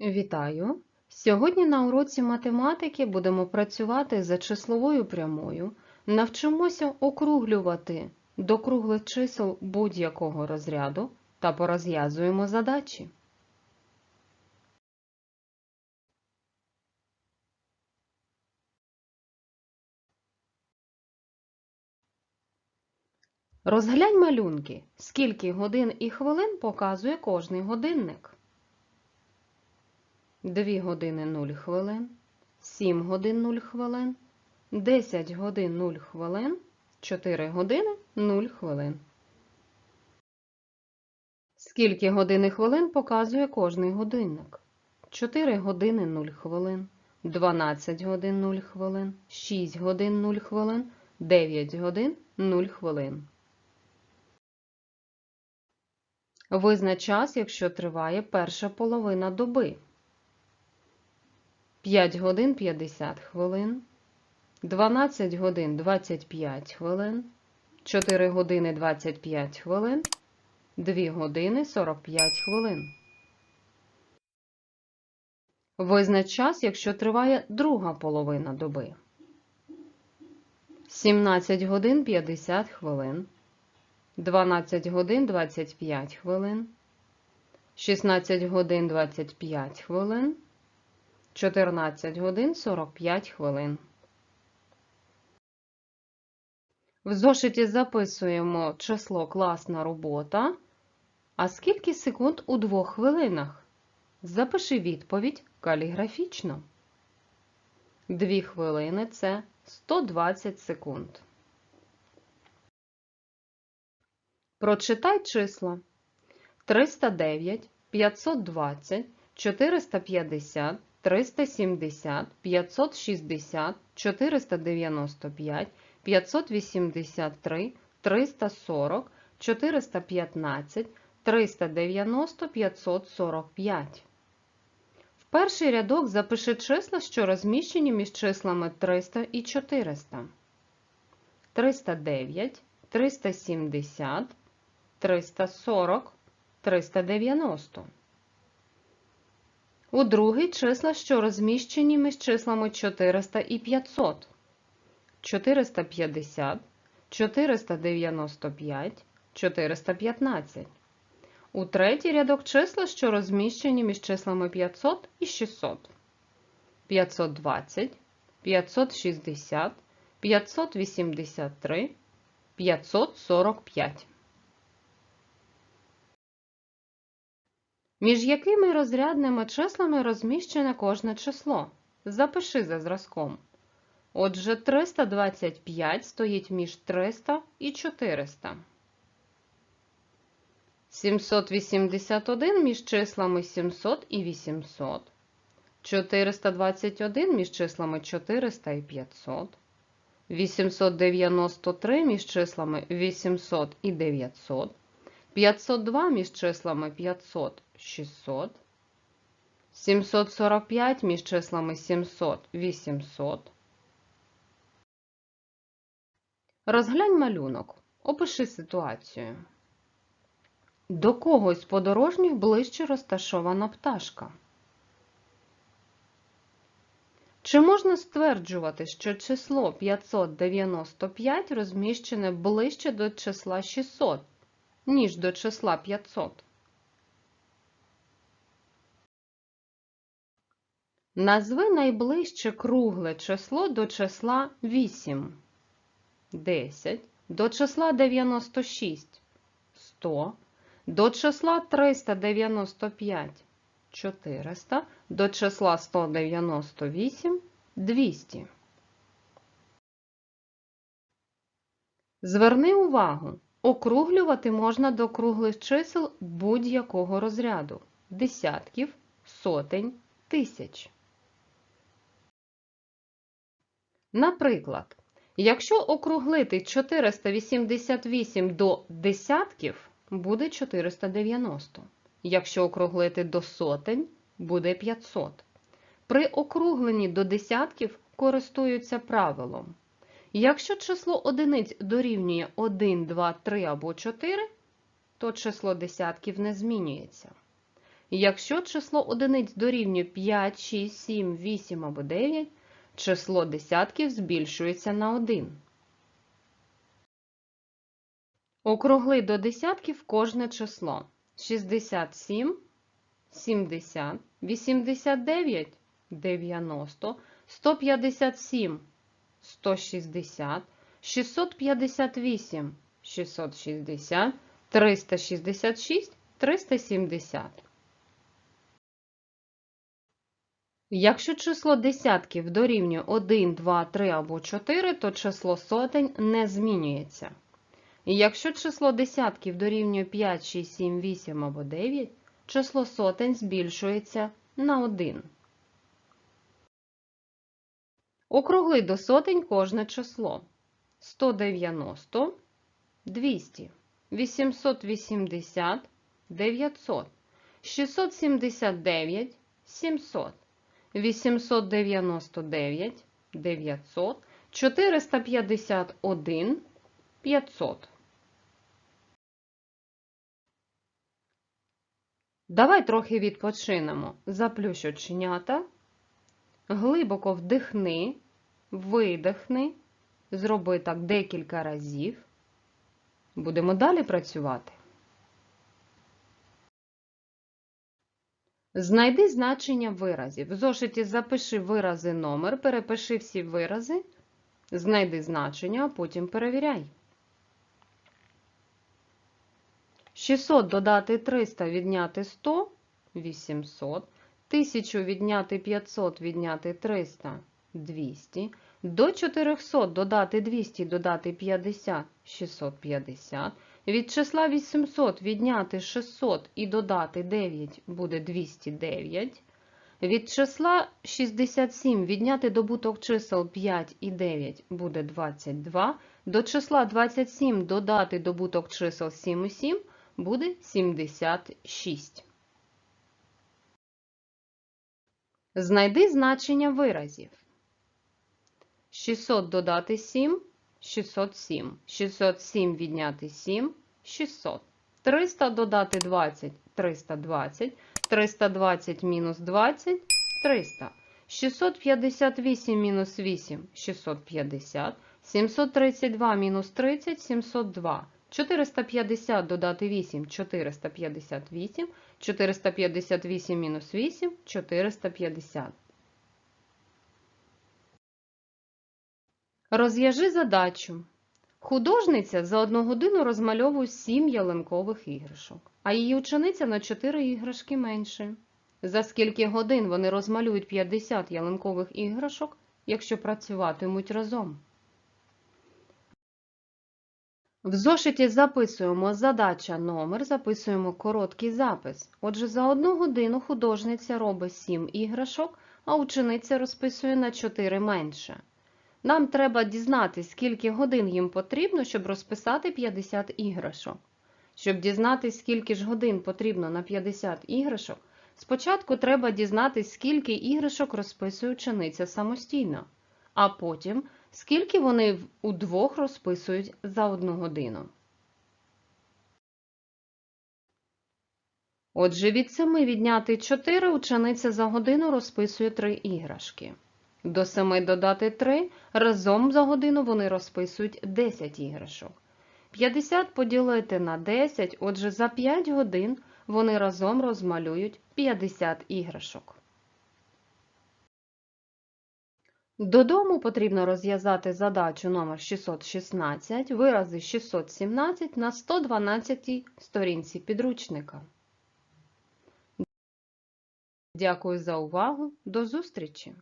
Вітаю! Сьогодні на уроці математики будемо працювати за числовою прямою. Навчимося округлювати до круглих чисел будь-якого розряду та порозв'язуємо задачі. Розглянь малюнки, скільки годин і хвилин показує кожний годинник. 2 години 0 хвилин, 7 годин 0 хвилин, 10 годин 0 хвилин, 4 години 0 хвилин. Скільки годин і хвилин показує кожний годинник? 4 години 0 хвилин, 12 годин 0 хвилин, 6 годин 0 хвилин, 9 годин 0 хвилин. Визнач час, якщо триває перша половина доби. 5 годин 50 хвилин, 12 годин 25 хвилин, 4 години 25 хвилин, 2 години 45 хвилин. Визнач час, якщо триває друга половина доби. 17 годин 50 хвилин, 12 годин 25 хвилин, 16 годин 25 хвилин, 14 годин 45 хвилин. В зошиті записуємо число класна робота. А скільки секунд у двох хвилинах? Запиши відповідь каліграфічно. Дві хвилини це 120 секунд. Прочитай числа 309, 520, 450, 370, 560, 495, 583, 340, 415, 390, 545. В перший рядок запиши числа, що розміщені між числами 300 і 400. 309, 370, 340, 390. У другий числа, що розміщені між числами 400 і 500. 450, 495, 415. У третій рядок числа, що розміщені між числами 500 і 600. 520, 560, 583, 545. Між якими розрядними числами розміщене кожне число? Запиши за зразком. Отже, 325 стоїть між 300 і 400. 781 між числами 700 і 800. 421 між числами 400 і 500. 893 між числами 800 і 900. 502 між числами 500 600, 745 між числами 700 800. Розглянь малюнок. Опиши ситуацію. До когось з подорожніх ближче розташована пташка. Чи можна стверджувати, що число 595 розміщене ближче до числа 600, ніж до числа 500? Назви найближче кругле число до числа 8, 10, до числа 96, 100, до числа 395, 400, до числа 198, 200. Зверни увагу, округлювати можна до круглих чисел будь-якого розряду – десятків, сотень, тисяч. Наприклад, якщо округлити 488 до десятків, буде 490. Якщо округлити до сотень, буде 500. При округленні до десятків користуються правилом. Якщо число одиниць дорівнює 1, 2, 3 або 4, то число десятків не змінюється. Якщо число одиниць дорівнює 5, 6, 7, 8 або 9, число десятків збільшується на 1. Округли до десятків кожне число. 67, 70, 89, 90, 157, 160, 658, 660, 366, 370. Якщо число десятків дорівнює 1, 2, 3 або 4, то число сотень не змінюється. І якщо число десятків дорівнює 5, 6, 7, 8 або 9, число сотень збільшується на 1. Округли до сотень кожне число. 190, 200, 880, 900, 679, 700, 899, 900, 451, 500. Давай трохи відпочинемо. Заплющ оченята, глибоко вдихни, видихни, зроби так декілька разів. Будемо далі працювати. Знайди значення виразів. В зошиті запиши вирази номер, перепиши всі вирази, знайди значення, а потім перевіряй. 600 додати 300 відняти 100 800. 1000 відняти 500 відняти 300 200. До 400 додати 200 додати 50 650. Від числа 800 відняти 600 і додати 9 буде 209. Від числа 67 відняти добуток чисел 5 і 9 буде 22. До числа 27 додати добуток чисел 7 і 7 буде 76. Знайди значення виразів. 600 додати 7 607. 607 відняти 7 600. 300 додати 20 320. 320 мінус 20 300. 658 мінус 8 650. 732 мінус 30 702. 450 додати 8 458. 458 мінус 8 450. Розв'яжи задачу. Художниця за одну годину розмальовує 7 ялинкових іграшок, а її учениця на 4 іграшки менше. За скільки годин вони розмалюють 50 ялинкових іграшок, якщо працюватимуть разом? В зошиті записуємо задача номер, записуємо короткий запис. Отже, за одну годину художниця робить 7 іграшок, а учениця розписує на 4 менше. Нам треба дізнатися, скільки годин їм потрібно, щоб розписати 50 іграшок. Щоб дізнатися, скільки ж годин потрібно на 50 іграшок, спочатку треба дізнатися, скільки іграшок розписує учениця самостійно, а потім, скільки вони удвох розписують за одну годину. Отже, від 7 відняти 4 учениця за годину розписує 3 іграшки. До 7 додати 3, разом за годину вони розписують 10 іграшок. 50 поділити на 10, отже, за 5 годин вони разом розмалюють 50 іграшок. Додому потрібно розв'язати задачу номер 616, вирази 617 на 112 сторінці підручника. Дякую за увагу. До зустрічі!